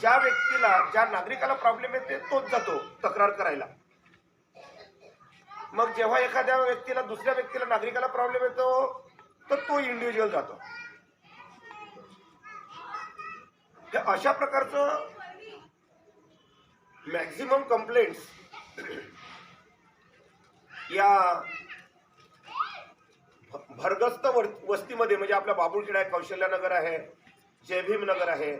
ज्या व्यक्तीला ज्या नागरिकाला प्रॉब्लेम येते तोच जातो तक्रार करायला. मग जेव्हा एखाद्या व्यक्तीला दुसऱ्या व्यक्तीला नागरिकाला प्रॉब्लेम येतो तर तो इंडिव्हिज्युअल जातो. हे अशा प्रकारचं मॅक्झिमम कंप्लेंट्स या भरगस्त वस्तीमध्ये म्हणजे आपल्या बाबुळखेड आहे कौशल्यनगर आहे जयभीम नगर आहे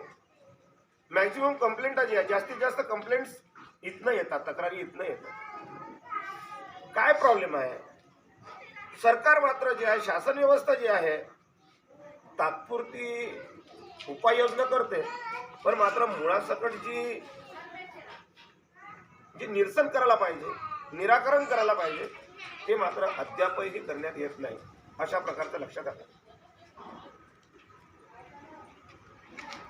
मॅक्झिमम कंप्लेंट जी आहे. जास्तीत जास्त कंप्लेंट्स इथनं येतात तक्रारी इथनं येतात. काय प्रॉब्लेम आहे? सरकार मात्र जे आहे शासन व्यवस्था जी आहे तात्पुरती उपाययोजना करते. पण मात्र मुळासकट जी जी निरसन करायला पाहिजे निराकरण करायला पाहिजे ते मात्र अद्यापही करण्यात येत नाही. अशा प्रकारचं लक्षात आलं.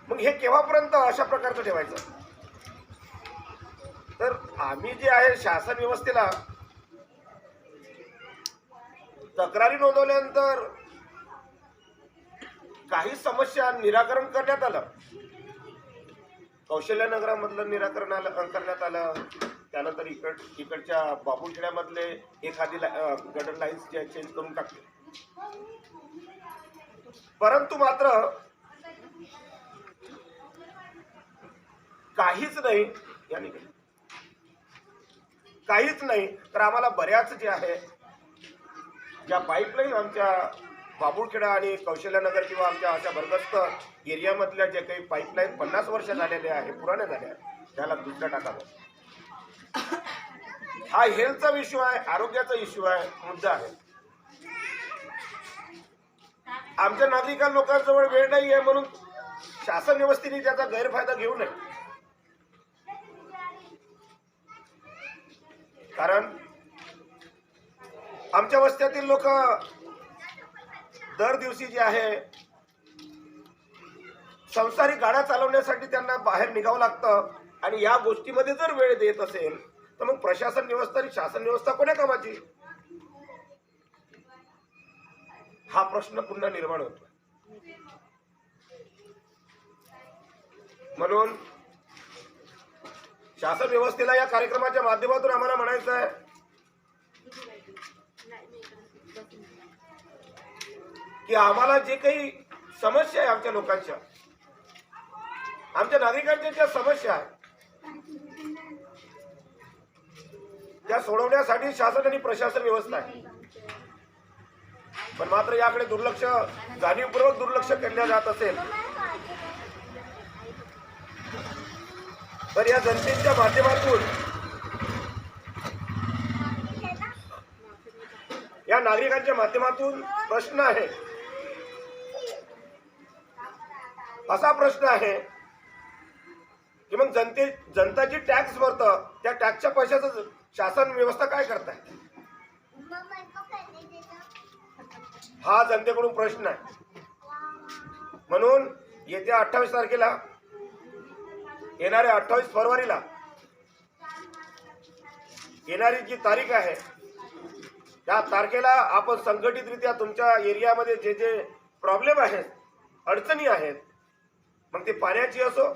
मग हे केव्हापर्यंत अशा प्रकारचं ठेवायचं? तर आम्ही जे आहे शासन व्यवस्थेला तक्रारी नोंदवल्यानंतर काही समस्या निराकरण करण्यात आलं. कौशल्यनगरामधलं निराकरण आलं करण्यात आलं. त्यानंतर इकड इकडच्या बाबुलखेड्यामधले एखादी गटर लाईन्स चेंज करून टाकले. परंतु मात्र काहीच नाही या निमित्त. काहीच नाही. तर आम्हाला बऱ्याच जे आहे ज्या पाईपलाईन आमच्या बाबुळखेडा आणि कौशल्यनगर किंवा आमच्या अशा भरगस्त एरियामधल्या जे काही पाईपलाईन पन्नास वर्ष झालेल्या आहे पुराण्या झाल्या त्याला दुसऱ्या टाकावं हा हेल्थचा इश्यू आहे आरोग्याचा इश्यू आहे मुद्दा आहे. आमच्या नागरिकां लोकांजवळ वेळ नाही आहे म्हणून शासन व्यवस्थेने त्याचा गैरफायदा घेऊ नये. कारण आमच्या वस्त्यातील लोक दर दिवशी जे आहे संसारिक गाड्या चालवण्यासाठी त्यांना बाहेर निघावं लागतं. आणि या गोष्टीमध्ये जर वेळ देत असेल तर मग प्रशासन व्यवस्था आणि शासन व्यवस्था कोण्या कामाची? हा प्रश्न पुन्हा निर्माण होतो म्हणून शासन व्यवस्थेला या कार्यक्रमाच्या माध्यमातून आम्हाला म्हणायचं आहे. की आम्हाला जे काही समस्या आहे आमच्या लोकांच्या आमच्या नागरिकांच्या ज्या समस्या आहेत त्या सोडवण्यासाठी शासन आणि प्रशासन व्यवस्था आहे. पण मात्र याकडे दुर्लक्ष जाणीवपूर्वक दुर्लक्ष केल्या जात असेल तर या जनतेच्या माध्यमातून या नागरिकांच्या माध्यमातून प्रश्न आहे. असा प्रश्न आहे की मग जनते जनता जी टॅक्स भरतं त्या टॅक्सच्या पैशाचं शासन व्यवस्था काय करताय? हा जनतेकडून प्रश्न आहे. म्हणून येत्या अठ्ठावीस तारखेला येणाऱ्या अठ्ठावीस फरवरीला येणारी जी तारीख आहे त्या तारखेला आपण संघटितरित्या तुमच्या एरियामध्ये जे जे प्रॉब्लेम आहेत अडचणी आहेत मग ते पाण्याची असो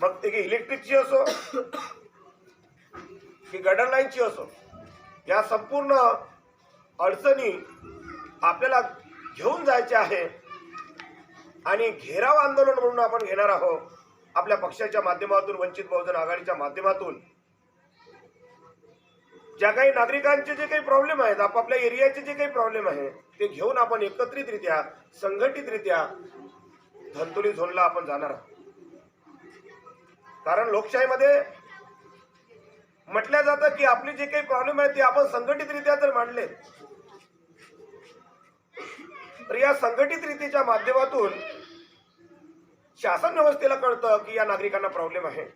मग ते इलेक्ट्रिकची असो की गडर लाईनची असो या संपूर्ण अडचणी आपल्याला घेऊन जायच्या आहे आणि घेराव आंदोलन म्हणून आपण घेणार आहोत. आपल्या पक्षाच्या माध्यमातून वंचित बहुजन आघाडीच्या माध्यमातून. ज्या काही नागरिकांचे जे काही प्रॉब्लेम आहेत आपापल्या एरियाचे जे काही प्रॉब्लेम आहे ते घेऊन आपण एकत्रितरित्या संघटितरित्या धंतुली झोनला आपण जाणार आहोत. कारण लोकशाहीमध्ये म्हटलं जातं की आपले जे काही प्रॉब्लेम आहेत ते आपण संघटितरित्या जर मांडले तर या संघटित रीतीच्या माध्यमातून शासन व्यवस्थेला कळतं की या नागरिकांना प्रॉब्लेम आहे.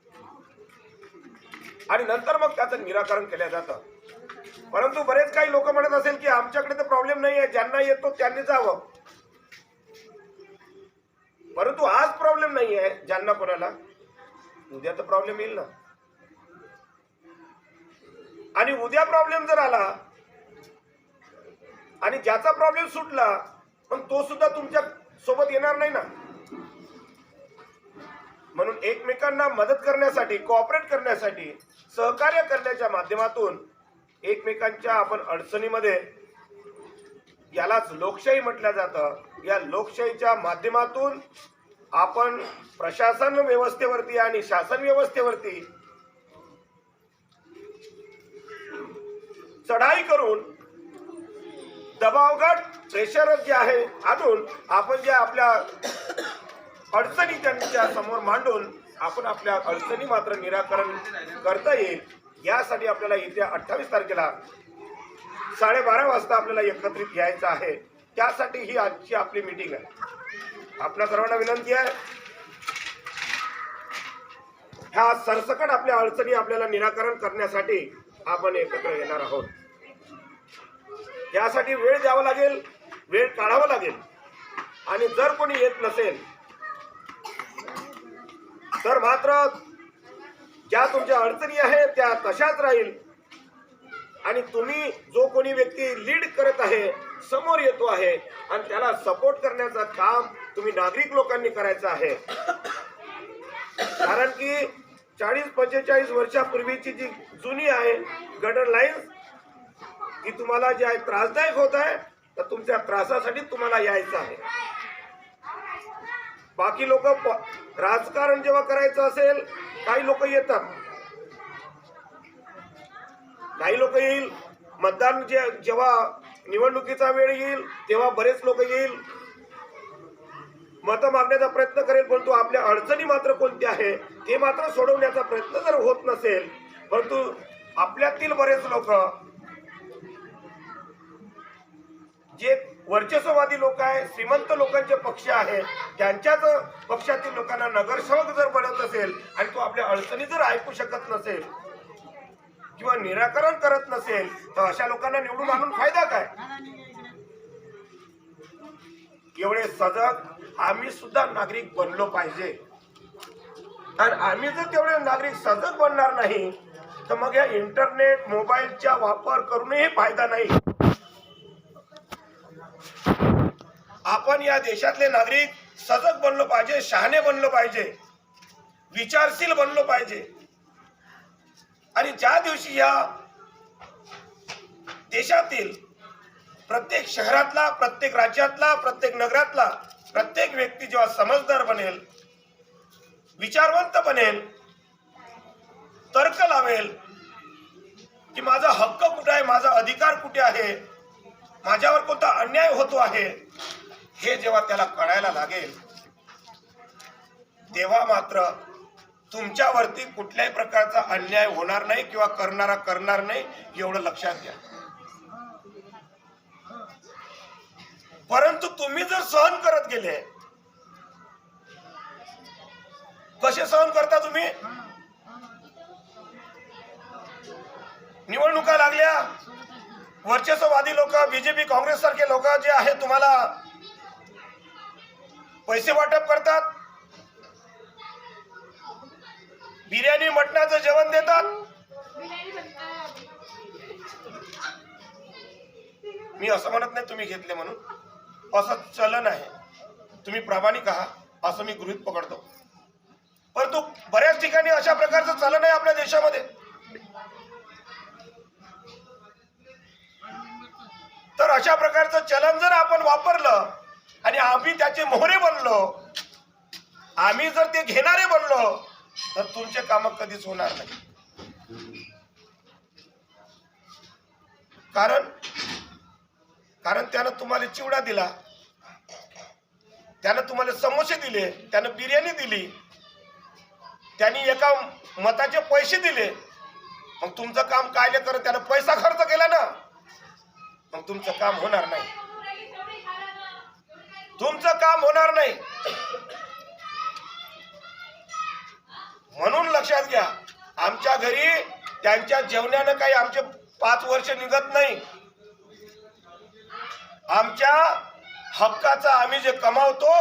आणि नंतर मग त्याचं निराकरण केलं जातं. परंतु बरेच काही लोक म्हणत असेल की आमच्याकडे तर प्रॉब्लेम नाही आहे ज्यांना येतो त्यांनी जावं. परंतु आज प्रॉब्लेम नाही आहे ज्यांना कोणाला. उद्या तर प्रॉब्लेम येईल ना. आणि उद्या प्रॉब्लेम जर आला आणि ज्याचा प्रॉब्लेम सुटला पण तो सुद्धा तुमच्यासोबत येणार नाही ना. एकमेकांना मदत करण्यासाठी कॉपरेट करण्यासाठी सहकार्य करण्याच्या माध्यमातून एकमेकांच्या आपण अडचणीमध्ये यालाच लोकशाही म्हटलं जातं. या लोकशाहीच्या माध्यमातून आपण प्रशासन व्यवस्थेवरती आणि शासन व्यवस्थेवरती चढाई करून दबावघाट प्रेशर जे आहे आणून आपण जे आपल्या अडचणी त्यांच्यासमोर मांडून आपण आपल्या अडचणी मात्र निराकरण करता येईल. यासाठी आपल्याला येत्या अठ्ठावीस तारखेला साडेबारा वाजता आपल्याला एकत्रित यायचं आहे. त्यासाठी ही आजची आपली मीटिंग आहे. आपल्या सर्वांना विनंती आहे ह्या सरसकट आपल्या अडचणी आपल्याला निराकरण करण्यासाठी आपण एकत्र येणार आहोत. यासाठी वेळ द्यावा लागेल वेळ काढावा लागेल. आणि जर कोणी येत नसेल तर मात्र ज्या तुमच्या अडचणी आहेत त्या तशाच राहील. आणि तुम्ही जो कोणी व्यक्ती लीड करत आहे समोर येतो आहे आणि त्याला सपोर्ट करण्याचं काम तुम्ही नागरिक लोकांनी करायचं आहे. कारण की चाळीस पंचेचाळीस वर्षापूर्वीची जी जुनी आहे गटर लाईन ती तुम्हाला जे आहे त्रासदायक होत आहे तर तुमच्या त्रासासाठी तुम्हाला यायचं आहे. बाकी लोक राजकारण जेव्हा करायचं असेल काही लोक येतात. काही लोक येईल मतदान जे जेव्हा निवडणुकीचा वेळ येईल तेव्हा बरेच लोक येईल. मतं मागण्याचा प्रयत्न करेल परंतु आपल्या अडचणी मात्र कोणत्या आहे ते मात्र सोडवण्याचा प्रयत्न जर होत नसेल परंतु आपल्यातील बरेच लोक जे वर्चस्ववादी लोक आहे श्रीमंत लोकांचे पक्ष आहे त्यांच्याच पक्षातील लोकांना नगरसेवक जर बनत असेल आणि तो आपल्या अडचणी जर ऐकू शकत नसेल किंवा निराकरण करत नसेल तर अशा लोकांना निवडून आणून फायदा काय? एवढे सजग आम्ही सुद्धा नागरिक बनलो पाहिजे. आणि आम्ही जर तेवढे नागरिक सजग बनणार नाही तर मग या इंटरनेट मोबाईलचा वापर करूनही फायदा नाही. आपण या देशातले नागरिक सजग बनलो पाहिजे शहाणे बनलो पाहिजे विचारशील बनलो पाहिजे. आणि ज्या दिवशी या देशातील प्रत्येक शहरातला प्रत्येक राज्यातला प्रत्येक नगरातला प्रत्येक व्यक्ती जेव्हा समजदार बनेल विचारवंत बनेल तर्क लावेल की माझा हक्क कुठे आहे माझा अधिकार कुठे आहे माझ्यावर कोणता अन्याय होतो आहे हे जेव्हा त्याला कळायला लागेल तेव्हा मात्र तुमच्यावरती कुठल्याही प्रकारचा अन्याय होणार नाही किंवा करणारा करणार नाही एवढं लक्षात घ्या. परंतु तुम्ही जर सहन करत गेले कसे सहन करता तुम्ही? निवडणुका लागल्या. वर्चस्ववादी लोक बीजेपी काँग्रेस सारखे लोक जे आहे तुम्हाला पैसे वाटप करतात. बिर्याणी मटणाचं जेवण देतात. मी असं म्हणत नाही तुम्ही घेतले म्हणून. असं चलन आहे. तुम्ही प्रामाणिक आहात असं मी गृहित पकडतो. परंतु बऱ्याच ठिकाणी अशा प्रकारचं चलन आहे आपल्या देशामध्ये. तर अशा प्रकारचं चलन जर आपण वापरलं आणि आम्ही त्याचे मोहरे बनलो आम्ही जर ते घेणारे बनलो तर तुमचे काम कधीच होणार नाही. कारण कारण त्यानं तुम्हाला चिवडा दिला त्यानं तुम्हाला समोसे दिले त्यानं बिर्याणी दिली त्यांनी एका मताचे पैसे दिले मग तुमचं काम काय करत त्यानं पैसा खर्च केला ना? मग तुमचं काम होणार नाही. तुमचं काम होणार नाही. म्हणून लक्षात घ्या आमच्या घरी त्यांच्या जेवणानं काही आमचे पाच वर्ष निघत नाही. आमच्या हक्काचा आम्ही जे कमावतो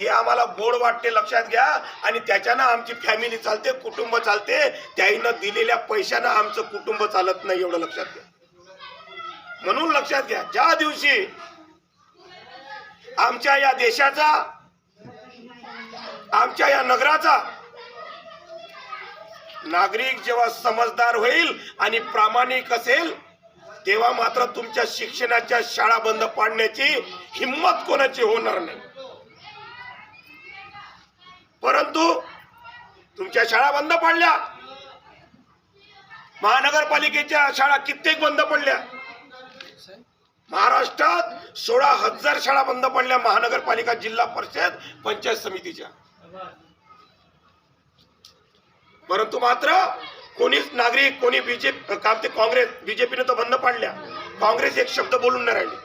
ते आम्हाला गोड वाटते लक्षात घ्या. आणि त्याच्यानं आमची फॅमिली चालते कुटुंब चालते. त्याईनं दिलेल्या पैशानं आमचं कुटुंब चालत नाही एवढं लक्षात घ्या. म्हणून लक्षात घ्या ज्या दिवशी आमच्या या देशाचा आमच्या या नगराचा नागरिक जेव्हा समजदार होईल आणि प्रामाणिक असेल तेव्हा मात्र तुमच्या शिक्षणाच्या शाळा बंद पाडण्याची हिंमत कोणाची होणार नाही. परंतु तुमच्या शाळा बंद पडल्या महानगरपालिकेच्या शाळा कित्येक बंद पडल्या महाराष्ट्रात सोळा हजार शाळा बंद पडल्या. महानगरपालिका जिल्हा परिषद पंचायत समितीच्या. परंतु मात्र कोणीच नागरिक कोणी बीजेपी काम ते काँग्रेस बीजेपीने तर बंद पाडल्या. काँग्रेस एक शब्द बोलून नाही राहिली.